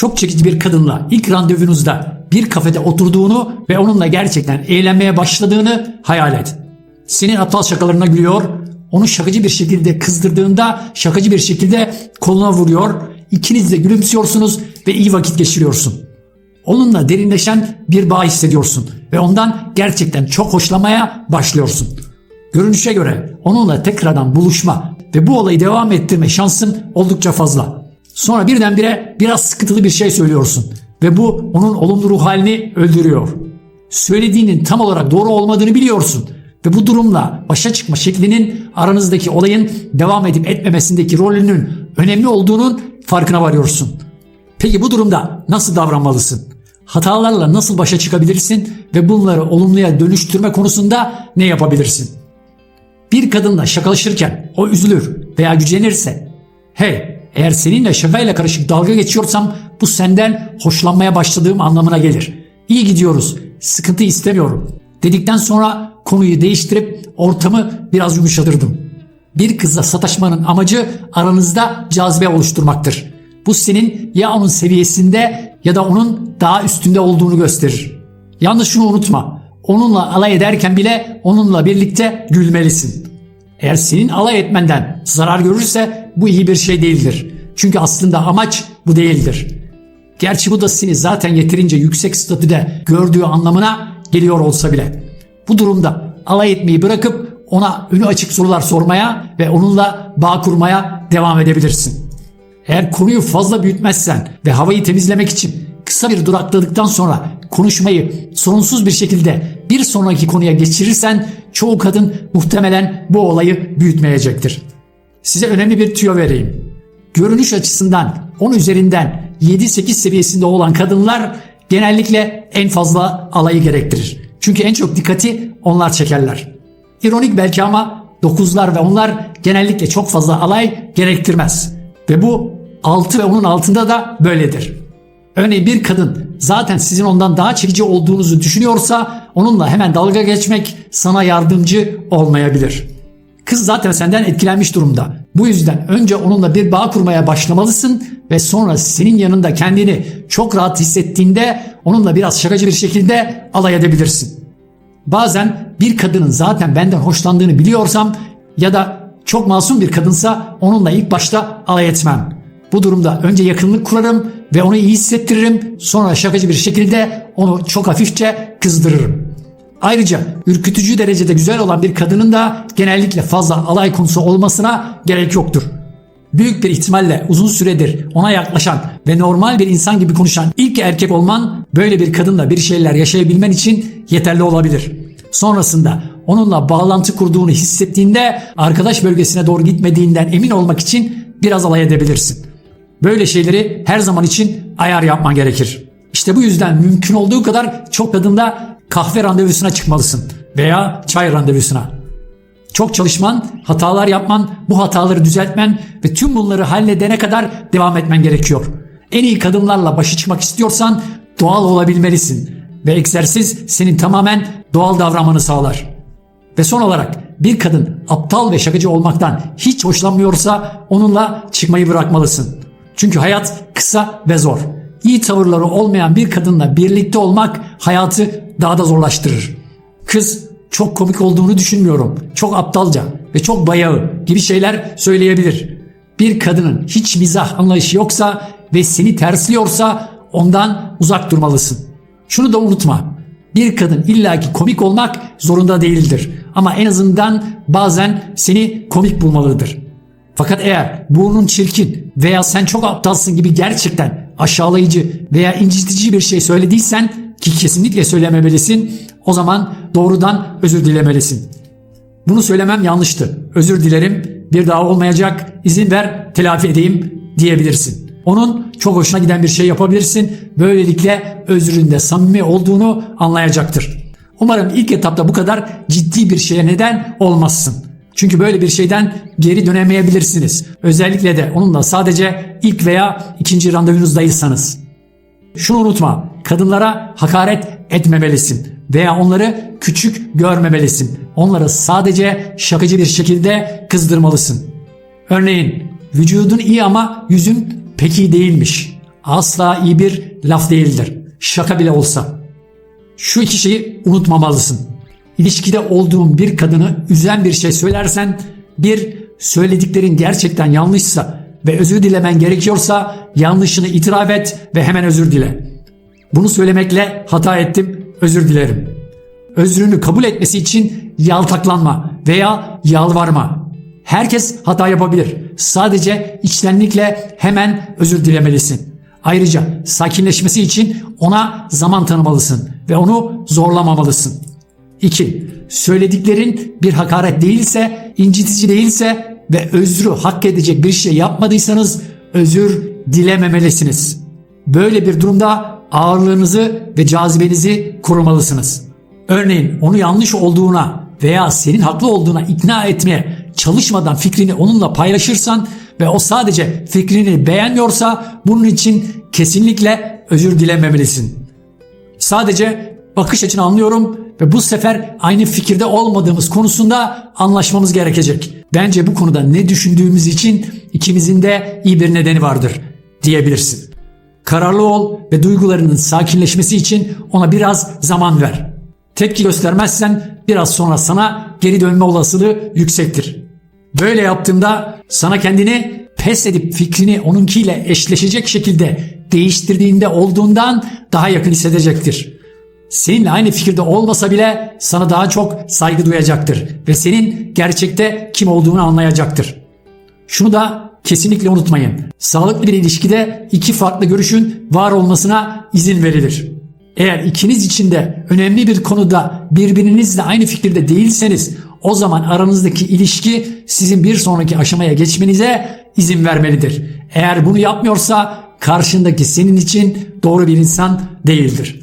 çok çekici bir kadınla ilk randevunuzda bir kafede oturduğunu ve onunla gerçekten eğlenmeye başladığını hayal et. Senin aptal şakalarına gülüyor, onu şakacı bir şekilde kızdırdığında şakacı bir şekilde koluna vuruyor, ikiniz de gülümsüyorsunuz ve iyi vakit geçiriyorsun. Onunla derinleşen bir bağ hissediyorsun ve ondan gerçekten çok hoşlamaya başlıyorsun. Görünüşe göre onunla tekrardan buluşma ve bu olayı devam ettirme şansın oldukça fazla. Sonra birdenbire biraz sıkıntılı bir şey söylüyorsun ve bu onun olumlu ruh halini öldürüyor. Söylediğinin tam olarak doğru olmadığını biliyorsun ve bu durumla başa çıkma şeklinin aranızdaki olayın devam edip etmemesindeki rolünün önemli olduğunun farkına varıyorsun. Peki bu durumda nasıl davranmalısın? Hatalarla nasıl başa çıkabilirsin ve bunları olumluya dönüştürme konusunda ne yapabilirsin? Bir kadınla şakalaşırken o üzülür veya gücenirse hey eğer seninle şakayla karışık dalga geçiyorsam bu senden hoşlanmaya başladığım anlamına gelir. İyi gidiyoruz sıkıntı istemiyorum dedikten sonra konuyu değiştirip ortamı biraz yumuşatırdım. Bir kızla sataşmanın amacı aranızda cazibe oluşturmaktır. Bu senin ya onun seviyesinde ya da onun daha üstünde olduğunu gösterir. Yalnız şunu unutma. Onunla alay ederken bile onunla birlikte gülmelisin. Eğer senin alay etmenden zarar görürse bu iyi bir şey değildir. Çünkü aslında amaç bu değildir. Gerçi bu da seni zaten yeterince yüksek statüde gördüğü anlamına geliyor olsa bile. Bu durumda alay etmeyi bırakıp ona önü açık sorular sormaya ve onunla bağ kurmaya devam edebilirsin. Eğer konuyu fazla büyütmezsen ve havayı temizlemek için kısa bir durakladıktan sonra konuşmayı sorunsuz bir şekilde bir sonraki konuya geçirirsen çoğu kadın muhtemelen bu olayı büyütmeyecektir. Size önemli bir tüyo vereyim. Görünüş açısından 10 üzerinden 7-8 seviyesinde olan kadınlar genellikle en fazla alayı gerektirir. Çünkü en çok dikkati onlar çekerler. İronik belki ama 9'lar ve onlar genellikle çok fazla alay gerektirmez. Ve bu 6 ve onun altında da böyledir. Örneğin bir kadın zaten sizin ondan daha çekici olduğunuzu düşünüyorsa onunla hemen dalga geçmek sana yardımcı olmayabilir. Kız zaten senden etkilenmiş durumda. Bu yüzden önce onunla bir bağ kurmaya başlamalısın ve sonra senin yanında kendini çok rahat hissettiğinde onunla biraz şakacı bir şekilde alay edebilirsin. Bazen bir kadının zaten benden hoşlandığını biliyorsam ya da çok masum bir kadınsa onunla ilk başta alay etmem. Bu durumda önce yakınlık kurarım ve onu iyi hissettiririm. Sonra şakacı bir şekilde onu çok hafifçe kızdırırım. Ayrıca ürkütücü derecede güzel olan bir kadının da genellikle fazla alay konusu olmasına gerek yoktur. Büyük bir ihtimalle uzun süredir ona yaklaşan ve normal bir insan gibi konuşan ilk erkek olman böyle bir kadınla bir şeyler yaşayabilmen için yeterli olabilir. Sonrasında onunla bağlantı kurduğunu hissettiğinde arkadaş bölgesine doğru gitmediğinden emin olmak için biraz alay edebilirsin. Böyle şeyleri her zaman için ayar yapman gerekir. İşte bu yüzden mümkün olduğu kadar çok kadında kahve randevusuna çıkmalısın veya çay randevusuna. Çok çalışman, hatalar yapman, bu hataları düzeltmen ve tüm bunları halledene kadar devam etmen gerekiyor. En iyi kadınlarla başa çıkmak istiyorsan doğal olabilmelisin ve egzersiz senin tamamen doğal davranmanı sağlar. Ve son olarak bir kadın aptal ve şakacı olmaktan hiç hoşlanmıyorsa onunla çıkmayı bırakmalısın. Çünkü hayat kısa ve zor. İyi tavırları olmayan bir kadınla birlikte olmak hayatı daha da zorlaştırır. Kız çok komik olduğunu düşünmüyorum. Çok aptalca ve çok bayağı gibi şeyler söyleyebilir. Bir kadının hiç mizah anlayışı yoksa ve seni tersliyorsa ondan uzak durmalısın. Şunu da unutma. Bir kadın illaki komik olmak zorunda değildir. Ama en azından bazen seni komik bulmalıdır. Fakat eğer burnun çirkin veya sen çok aptalsın gibi gerçekten aşağılayıcı veya incitici bir şey söylediysen ki kesinlikle söylememelisin o zaman doğrudan özür dilemelisin. Bunu söylemem yanlıştı. Özür dilerim. Bir daha olmayacak. İzin ver telafi edeyim diyebilirsin. Onun çok hoşuna giden bir şey yapabilirsin. Böylelikle özründe samimi olduğunu anlayacaktır. Umarım ilk etapta bu kadar ciddi bir şeye neden olmazsın. Çünkü böyle bir şeyden geri dönemeyebilirsiniz. Özellikle de onunla sadece ilk veya ikinci randevunuzdaysanız. Şunu unutma, kadınlara hakaret etmemelisin veya onları küçük görmemelisin. Onları sadece şakacı bir şekilde kızdırmalısın. Örneğin, vücudun iyi ama yüzün pek iyi değilmiş. asla iyi bir laf değildir. Şaka bile olsa. Şu iki şeyi unutmamalısın. İlişkide olduğun bir kadını üzen bir şey söylersen, bir söylediklerin gerçekten yanlışsa ve özür dilemen gerekiyorsa yanlışını itiraf et ve hemen özür dile. Bunu söylemekle hata ettim, özür dilerim. Özrünü kabul etmesi için yaltaklanma veya yalvarma. Herkes hata yapabilir. Sadece içtenlikle hemen özür dilemelisin. Ayrıca sakinleşmesi için ona zaman tanımalısın ve onu zorlamamalısın. 2. Söylediklerin bir hakaret değilse, incitici değilse ve özrü hak edecek bir şey yapmadıysanız özür dilememelisiniz. Böyle bir durumda ağırlığınızı ve cazibenizi korumalısınız. Örneğin onu yanlış olduğuna veya senin haklı olduğuna ikna etmeye çalışmadan fikrini onunla paylaşırsan ve o sadece fikrini beğenmiyorsa bunun için kesinlikle özür dilememelisin. Sadece bakış açını anlıyorum ve bu sefer aynı fikirde olmadığımız konusunda anlaşmamız gerekecek. Bence bu konuda ne düşündüğümüz için ikimizin de iyi bir nedeni vardır diyebilirsin. Kararlı ol ve duygularının sakinleşmesi için ona biraz zaman ver. Tepki göstermezsen biraz sonra sana geri dönme olasılığı yüksektir. Böyle yaptığında sana kendini pes edip fikrini onunkiyle eşleşecek şekilde değiştirdiğinde olduğundan daha yakın hissedecektir. Seninle aynı fikirde olmasa bile sana daha çok saygı duyacaktır ve senin gerçekte kim olduğunu anlayacaktır. Şunu da kesinlikle unutmayın. Sağlıklı bir ilişkide iki farklı görüşün var olmasına izin verilir. Eğer ikiniz için de önemli bir konuda birbirinizle aynı fikirde değilseniz o zaman aranızdaki ilişki sizin bir sonraki aşamaya geçmenize izin vermelidir. Eğer bunu yapmıyorsa karşındaki senin için doğru bir insan değildir.